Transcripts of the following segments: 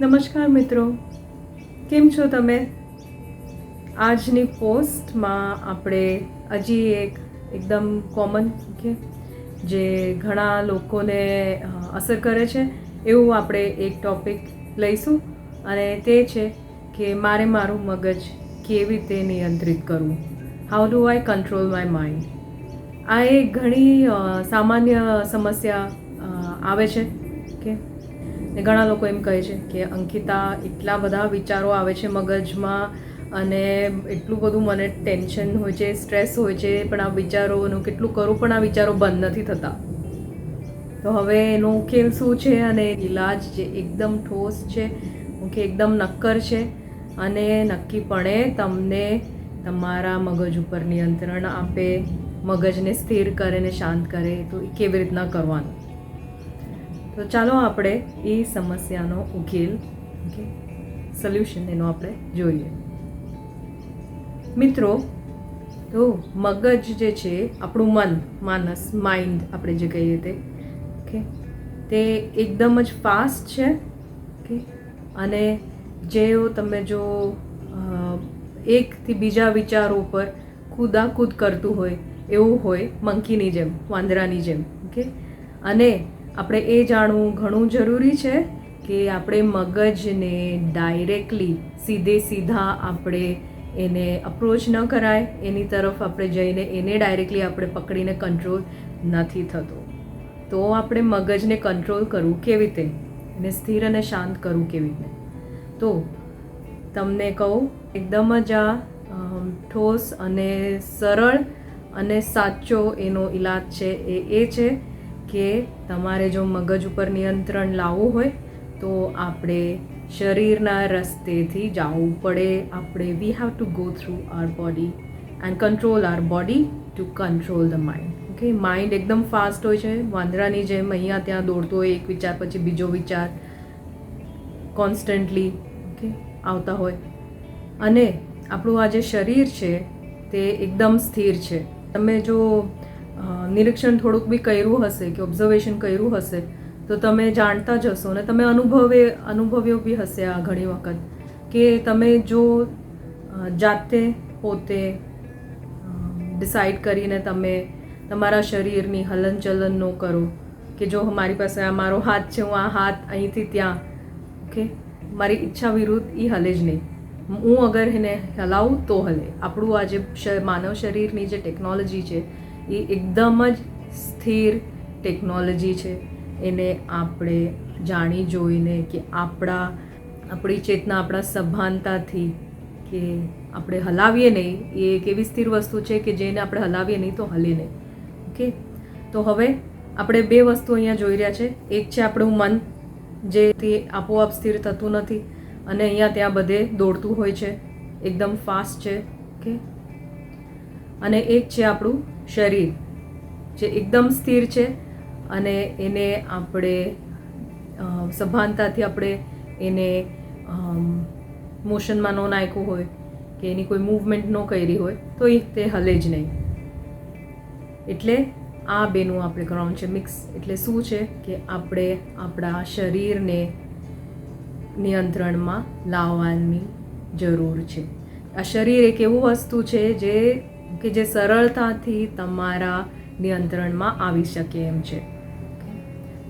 નમસ્કાર મિત્રો. કેમ છો તમે? આજની પોસ્ટમાં આપણે હજી એક એકદમ કોમન કે જે ઘણા લોકોને અસર કરે છે એવું આપણે એક ટોપિક લઈશું. અને તે છે કે મારે મારું મગજ કેવી રીતે નિયંત્રિત કરવું? How do I control my mind આ એક ઘણી સામાન્ય સમસ્યા આવે છે. ને ઘણા લોકો એમ કહે છે કે અંકિતા, એટલા બધા વિચારો આવે છે મગજમાં અને એટલું બધું મને ટેન્શન હોય છે, સ્ટ્રેસ હોય છે, પણ આ વિચારોનું કેટલું કરું પણ આ વિચારો બંધ નથી થતા. તો હવે એનો ઉકેલ શું છે અને ઈલાજ જે એકદમ ઠોસ છે કે એકદમ નક્કર છે અને નક્કીપણે તમને તમારા મગજ ઉપર નિયંત્રણ આપે, મગજને સ્થિર કરે ને શાંત કરે, તો એ કેવી રીતના કરવાનું? તો ચાલો આપણે એ સમસ્યાનો ઉકેલ ઓકે સોલ્યુશન એનો આપણે જોઈએ. મિત્રો, તો મગજ જે છે, આપણું મન, માનસ માઇન્ડ આપણે જે કહીએ તે ઓકે તે એકદમ જ ફાસ્ટ છે ઓકે અને જેઓ તમે જો એકથી બીજા વિચારો ઉપર કૂદાકૂદ કરતું હોય, એવું હોય, મંકીની જેમ, વાંદરાની જેમ ઓકે અને આપણે એ જાણવું ઘણું જરૂરી છે કે આપણે મગજને ડાયરેક્ટલી સીધે સીધા આપણે એને અપ્રોચ ન કરાય. એની તરફ આપણે જઈને એને ડાયરેક્ટલી આપણે પકડીને કંટ્રોલ નથી થતો. તો આપણે મગજને કંટ્રોલ કરવું કેવી રીતે? એને સ્થિર અને શાંત કરવું કેવી રીતે? તો તમને કહું, એકદમ જ આ ઠોસ અને સરળ અને સાચો એનો ઈલાજ છે એ એ છે કે તમારે જો મગજ ઉપર નિયંત્રણ લાવવું હોય, તો આપણે શરીરના રસ્તેથી જવું પડે. આપણે we have to go through our body and control our body to control the mind okay mind એકદમ ફાસ્ટ હોય છે. વાંદરાની જેમ અહીંયા ત્યાં દોડતો હોય, એક વિચાર પછી બીજો વિચાર કોન્સ્ટન્ટલી ઓકે આવતા હોય. અને આપણું આ જે શરીર છે, તે એકદમ સ્થિર છે. તમે જો નિરીક્ષણ થોડુંક બી કર્યું હશે કે ઓબ્ઝર્વેશન કર્યું હશે, તો તમે જાણતા જ હશો ને તમે અનુભવે, અનુભવ્યો બી હશે આ ઘણી વખત કે તમે જો જાતે પોતે ડિસાઈડ કરીને તમે તમારા શરીરની હલનચલન ન કરો કે જો મારી પાસે આ મારો હાથ છે, હું આ હાથ અહીંથી ત્યાં, ઓકે? મારી ઈચ્છા વિરુદ્ધ એ હલે જ નહીં. હું અગર એને હલાવું તો હલે. આપણું આ જે માનવ શરીરની જે ટેકનોલોજી છે એ એકદમ જ સ્થિર ટેકનોલોજી છે. એને આપણે જાણી જોઈને કે આપણા, આપણી ચેતના આપણા સભાનતાથી કે આપણે હલાવીએ નહીં, એ એક એવી સ્થિર વસ્તુ છે કે જેને આપણે હલાવીએ નહીં તો હલે નહીં. ઓકે? તો હવે આપણે બે વસ્તુ અહીંયા જોઈ રહ્યા છે. એક છે આપણું મન જે તે આપોઆપ સ્થિર થતું નથી અને અહીંયા ત્યાં બધે દોડતું હોય છે. એકદમ ફાસ્ટ છે. ઓકે? અને એક છે આપણું શરીર જે એકદમ સ્થિર છે અને એને આપણે સભાનતાથી આપણે એને મોશનમાં ન નાખ્યું હોય કે એની કોઈ મૂવમેન્ટ ન કરી હોય, તો એ તે હલે જ નહીં. એટલે આ બેનું આપણે કરવાનું છે. મિક્સ એટલે શું છે કે આપણે આપણા શરીરને નિયંત્રણમાં લાવવાની જરૂર છે. આ શરીર એક એવું વસ્તુ છે જે કે જે સરળતાથી તમારા નિયંત્રણમાં આવી શકે એમ છે.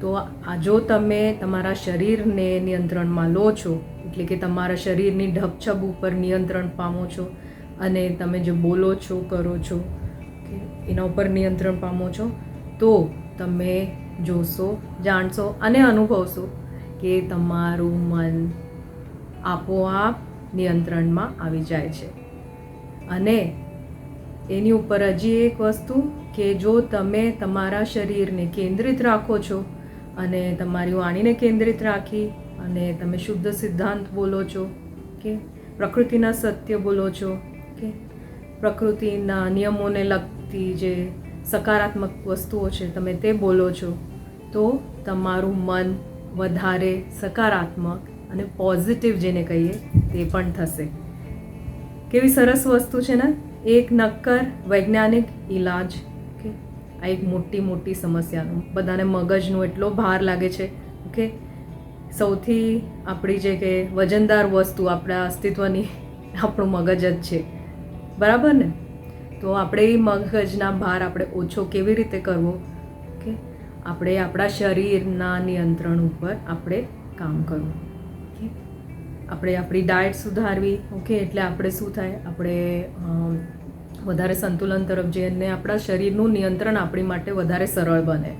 તો આ જો તમે તમારા શરીરને નિયંત્રણમાં લો છો, એટલે કે તમારા શરીરની ઢબછબ ઉપર નિયંત્રણ પામો છો, અને તમે જે બોલો છો, કરો છો એના ઉપર નિયંત્રણ પામો છો, તો તમે જોશો, જાણશો અને અનુભવશો કે તમારું મન આપોઆપ નિયંત્રણમાં આવી જાય છે. અને એની ઉપર હજી એક વસ્તુ કે જો તમે તમારા શરીરને કેન્દ્રિત રાખો છો અને તમારી વાણીને કેન્દ્રિત રાખી અને તમે શુદ્ધ સિદ્ધાંત બોલો છો, કે પ્રકૃતિના સત્ય બોલો છો, કે પ્રકૃતિના નિયમોને લગતી જે સકારાત્મક વસ્તુઓ છે તમે તે બોલો છો, તો તમારું મન વધારે સકારાત્મક અને પોઝિટિવ જેને કહીએ તે પણ થશે. કેવી સરસ વસ્તુ છે ને? એક નક્કર વૈજ્ઞાનિક ઈલાજ. ઓકે? આ એક મોટી મોટી સમસ્યાનું. બધાને મગજનો એટલો ભાર લાગે છે. ઓકે? સૌથી આપણી જે કે વજનદાર વસ્તુ આપણા અસ્તિત્વની, આપણું મગજ જ છે. બરાબર ને? તો આપણે એ મગજના ભાર આપણે ઓછો કેવી રીતે કરવો? કે આપણે આપણા શરીરના નિયંત્રણ ઉપર આપણે કામ કરવું. ઓકે આપણે આપણી ડાયટ સુધારવી ઓકે એટલે આપણે શું થાય? આપણે વધારે સંતુલન તરફ જઈએ અને આપણા શરીરનું નિયંત્રણ આપણી માટે વધારે સરળ બને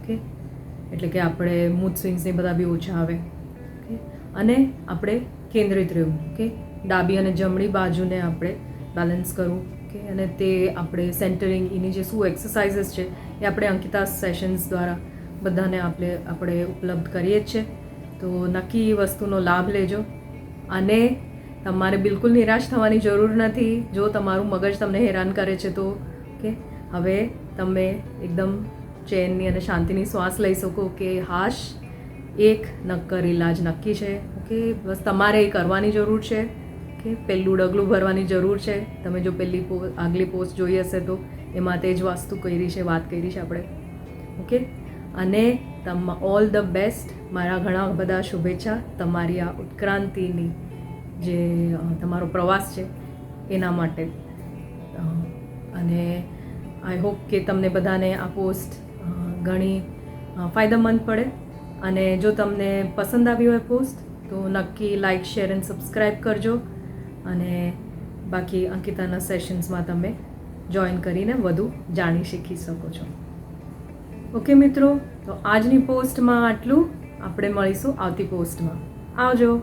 ઓકે એટલે કે આપણે મૂડ સ્વિંગ્સ ને બધા બી ઓછા આવે ઓકે અને આપણે કેન્દ્રિત રહેવું ઓકે ડાબી અને જમણી બાજુને આપણે બેલેન્સ કરવું ઓકે અને તે આપણે સેન્ટરિંગ એની જે શું એક્સરસાઇઝીસ છે, એ આપણે અંકિતા સેશન્સ દ્વારા બધાને આપણે આપણે ઉપલબ્ધ કરીએ જ છે તો નક્કી એ વસ્તુનો લાભ લેજો. અને તમારે બિલકુલ નિરાશ થવાની જરૂર નથી. જો તમારું મગજ તમને હેરાન કરે છે તો કે હવે તમે એકદમ ચેનની અને શાંતિની શ્વાસ લઈ શકો કે, હાશ, એક નક્કર ઇલાજ નક્કી છે. ઓકે? બસ તમારે એ કરવાની જરૂર છે. કે પહેલું ડગલું ભરવાની જરૂર છે. તમે જો પહેલી પો, આગલી પોસ્ટ જોઈ હશે તો, એમાં તે જ વસ્તુ કરી છે, વાત કરી છે આપણે. ઓકે? અને તમ ઓલ ધ બેસ્ટ, મારા ઘણા બધા શુભેચ્છા તમારી આ ઉત્ક્રાંતિની જે તમારો પ્રવાસ છે, એના માટે. અને આઈ હોપ કે તમને બધાને આ પોસ્ટ ઘણી ફાયદામંદ પડે. અને જો તમને પસંદ આવી હોય પોસ્ટ, તો નક્કી લાઇક શેર એન્ડ સબસ્ક્રાઈબ કરજો. અને બાકી અંકિતાના સેશન્સમાં તમે જોઈન કરીને વધુ જાણી શીખી શકો છો. ઓકે મિત્રો તો આજની પોસ્ટમાં આટલું. આપણે મળીશું આવતી પોસ્ટમાં. આવજો.